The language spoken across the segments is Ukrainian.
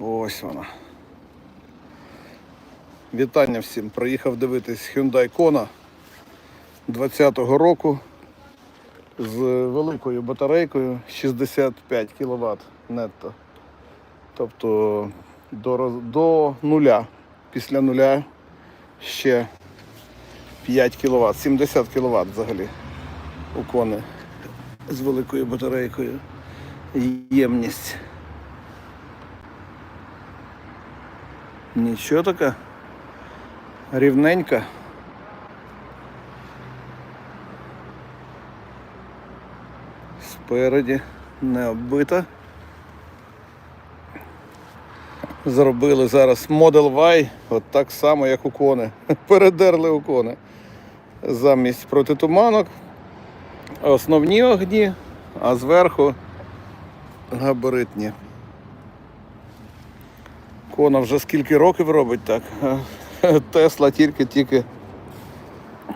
Ось вона. Вітання всім. Приїхав дивитись Hyundai Kona 20-го року з великою батарейкою 65 кВт нетто. Тобто до, до нуля. Після нуля ще 5 кВт, 70 кВт взагалі у кони з великою батарейкою. Ємність. Нічого така. Рівненька. Спереді не оббита. Зробили зараз Model Y, от так само, як у кони. Передерли у кони. Замість протитуманок основні огні, а зверху габаритні. Кона вже скільки років робить так. Тесла тільки-тільки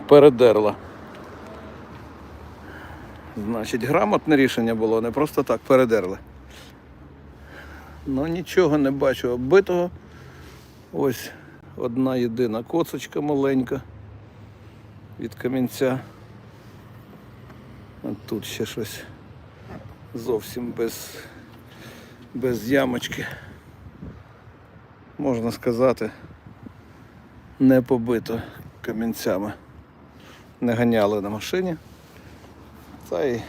передерла. Значить, грамотне рішення було, не просто так передерли. Ну нічого не бачу оббитого. Ось одна єдина коцочка маленька від камінця. А тут ще щось зовсім без, без ямочки. Можна сказати, не побито камінцями. Не ганяли на машині. Та й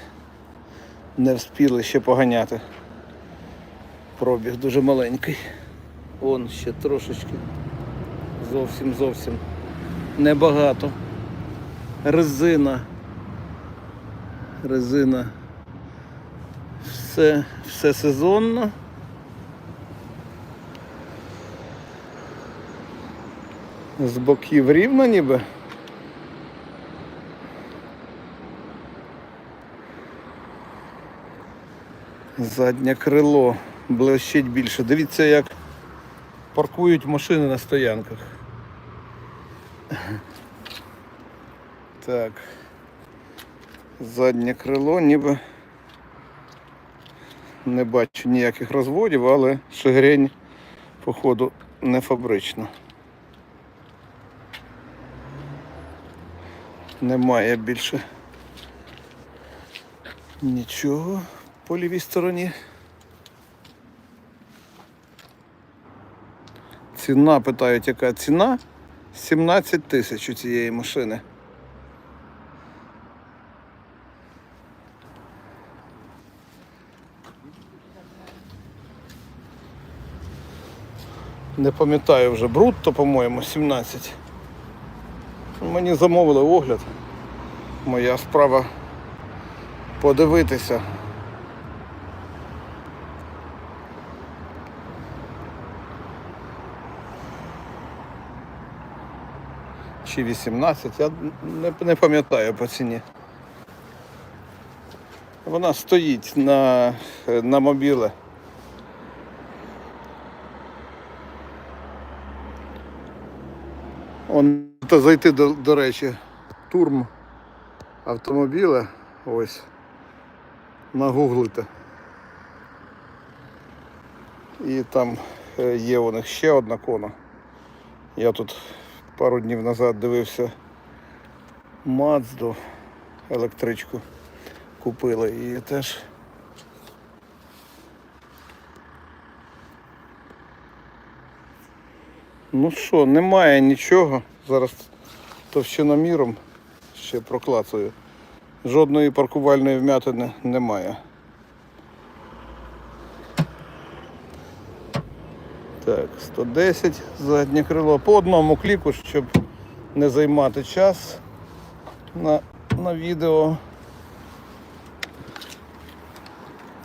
не вспіли ще поганяти. Пробіг дуже маленький. Вон ще трошечки. Зовсім зовсім небагато. Резина. Резина. Все, все сезонно. З боків рівно ніби. Заднє крило блищить більше. Дивіться, як паркують машини на стоянках. Так. Заднє крило ніби не бачу ніяких розводів, але шигрень, походу, не фабрична. Немає більше нічого по лівій стороні. Ціна, питають, яка ціна? 17 тисяч у цієї машини. Не пам'ятаю вже брутто, по-моєму, 17. Мені замовили огляд. Моя справа подивитися. Чи 18, я не, не пам'ятаю по ціні. Вона стоїть на, на мобіле. Он та зайти до, до речі, турм автомобіля. Ось. Нагуглите. І там е, є у них ще одна кона. Я тут пару днів назад дивився Мацду електричку купили і теж. Ну що, немає нічого. Зараз товщиноміром ще проклацаю. Жодної паркувальної вмятини немає. Так, 110 заднє крило. По одному кліку, щоб не займати час на, на відео.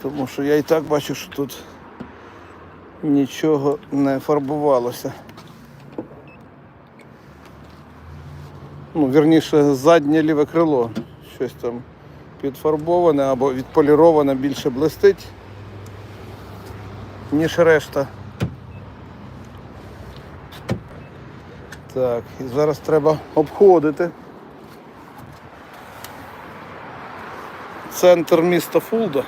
Тому що я і так бачу, що тут нічого не фарбувалося. Ну, вірніше, заднє ліве крило. Щось там підфарбоване або відполіроване більше блистить, ніж решта. Так, і зараз треба обходити. Центр міста Фулда.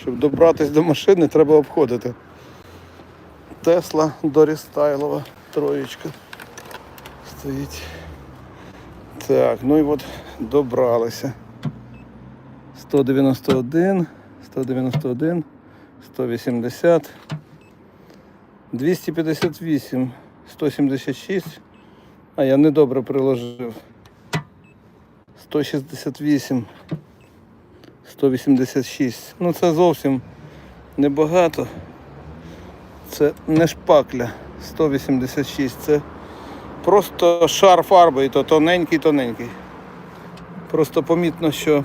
Щоб добратися до машини, треба обходити. Тесла Дорістайлова троєчка. Стоїть. Так, ну і от добралися. 191, 191, 180, 258, 176. А я недобре приложив. 168, 186. Ну це зовсім небагато. Це не шпакля. 186. Це просто шар фарби, то тоненький-тоненький. Просто помітно, що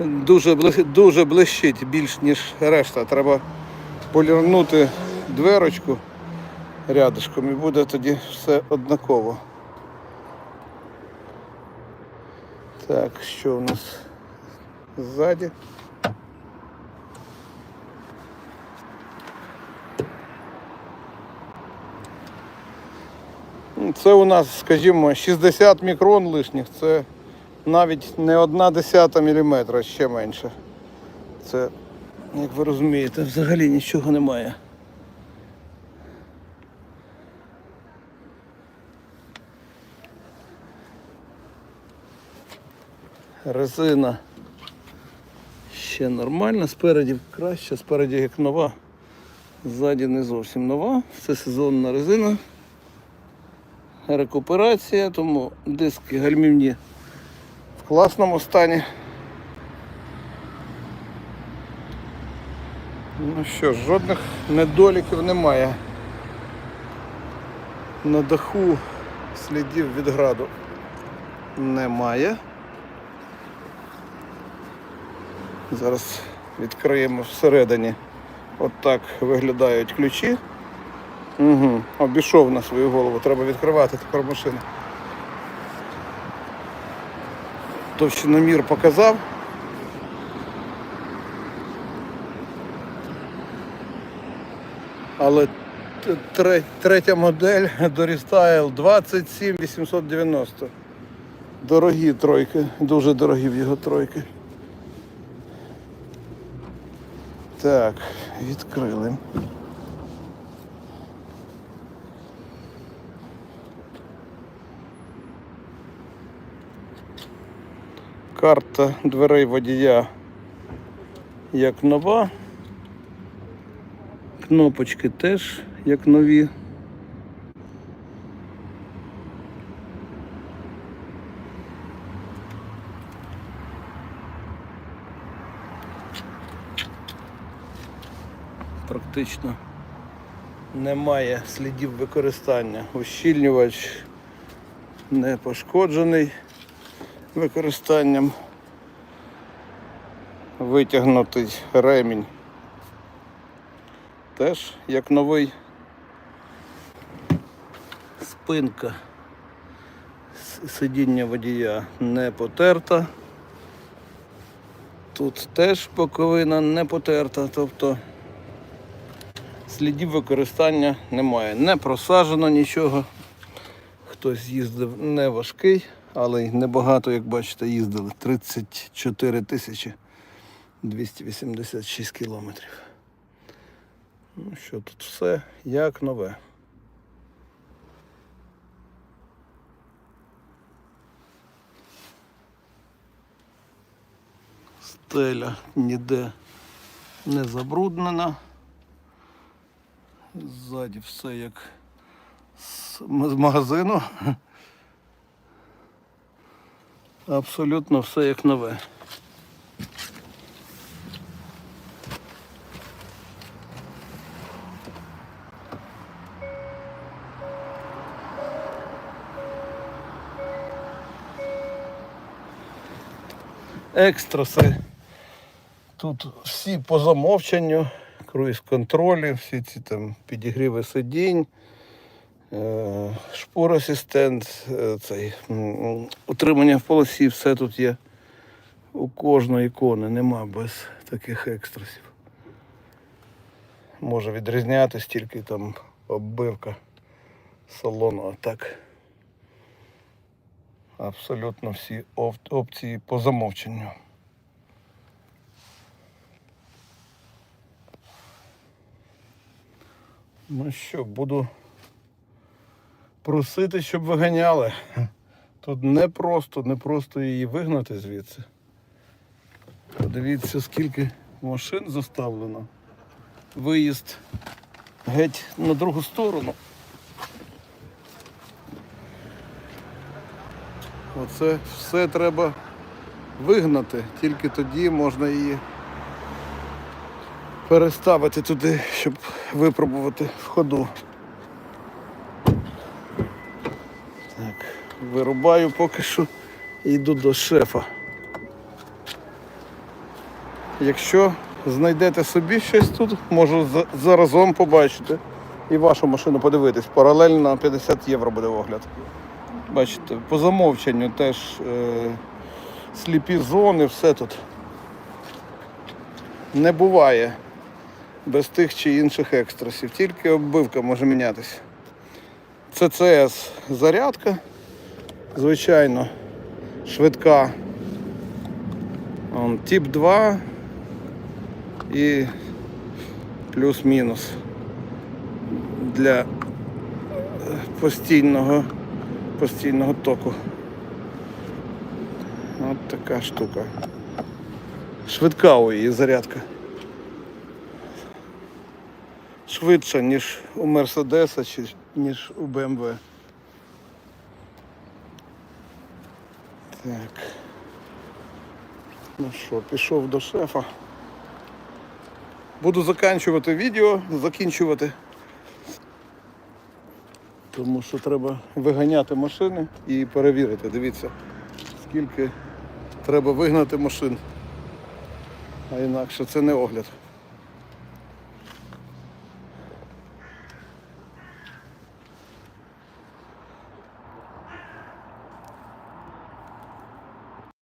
дуже, дуже блищить більш ніж решта. Треба полірнути дверочку рядышком і буде тоді все однаково. Так, що у нас ззаді? Це у нас, скажімо, 60 мікрон лишніх, це навіть не одна десята міліметра, ще менше. Це, як ви розумієте, взагалі нічого немає. Резина ще нормальна, спереді краще, спереді як нова, ззаді не зовсім нова. Це сезонна резина. Рекуперація, тому диски гальмівні в класному стані. Ну що жодних недоліків немає. На даху слідів від граду немає. Зараз відкриємо всередині. От виглядають ключі. Угу. Обійшов на свою голову, треба відкривати тепер машину. Товщиномір показав. Але третя модель Doristyle 27890. Дорогі тройки, дуже дорогі в його тройки. Так, відкрили. Карта дверей водія як нова. Кнопочки теж як нові. Практично немає слідів використання. Ущільнювач не пошкоджений використанням. Витягнутий ремінь. Теж як новий. Спинка сидіння водія не потерта. Тут теж боковина не потерта, тобто слідів використання немає. Не просаджено нічого. Хтось їздив не важкий, але й небагато, як бачите, їздили. 34 тисячі 286 кілометрів. Ну що, тут все як нове. Стеля ніде не забруднена. Ззаді все як з магазину. Абсолютно все як нове. Екстраси. Тут всі по замовченню, круїз контролі, всі ці там підігріви сидінь, Е, шпорасистент, е, цей, утримання в полосі, все тут є. У кожної ікони нема без таких екстрасів. Може відрізнятися тільки там оббивка салону, а так абсолютно всі опції по замовченню. Ну що, буду просити, щоб виганяли. Тут не просто, не просто її вигнати звідси. Подивіться, скільки машин заставлено. Виїзд геть на другу сторону. Оце все треба вигнати, тільки тоді можна її переставити туди, щоб випробувати в ходу. Вирубаю поки що і йду до шефа. Якщо знайдете собі щось тут, можу заразом побачити і вашу машину подивитись. Паралельно 50 євро буде огляд. Бачите, по замовченню теж е, сліпі зони, все тут. Не буває без тих чи інших екстрасів, тільки оббивка може мінятися. ЦЦС зарядка, звичайно, швидка. Он, тип 2 і плюс-мінус для е, постійного, постійного току. От така штука. Швидка у її зарядка. Швидша, ніж у Мерседеса ніж у БМВ. Так. Ну що, пішов до шефа. Буду закінчувати відео, закінчувати. Тому що треба виганяти машини і перевірити. Дивіться, скільки треба вигнати машин. А інакше це не огляд.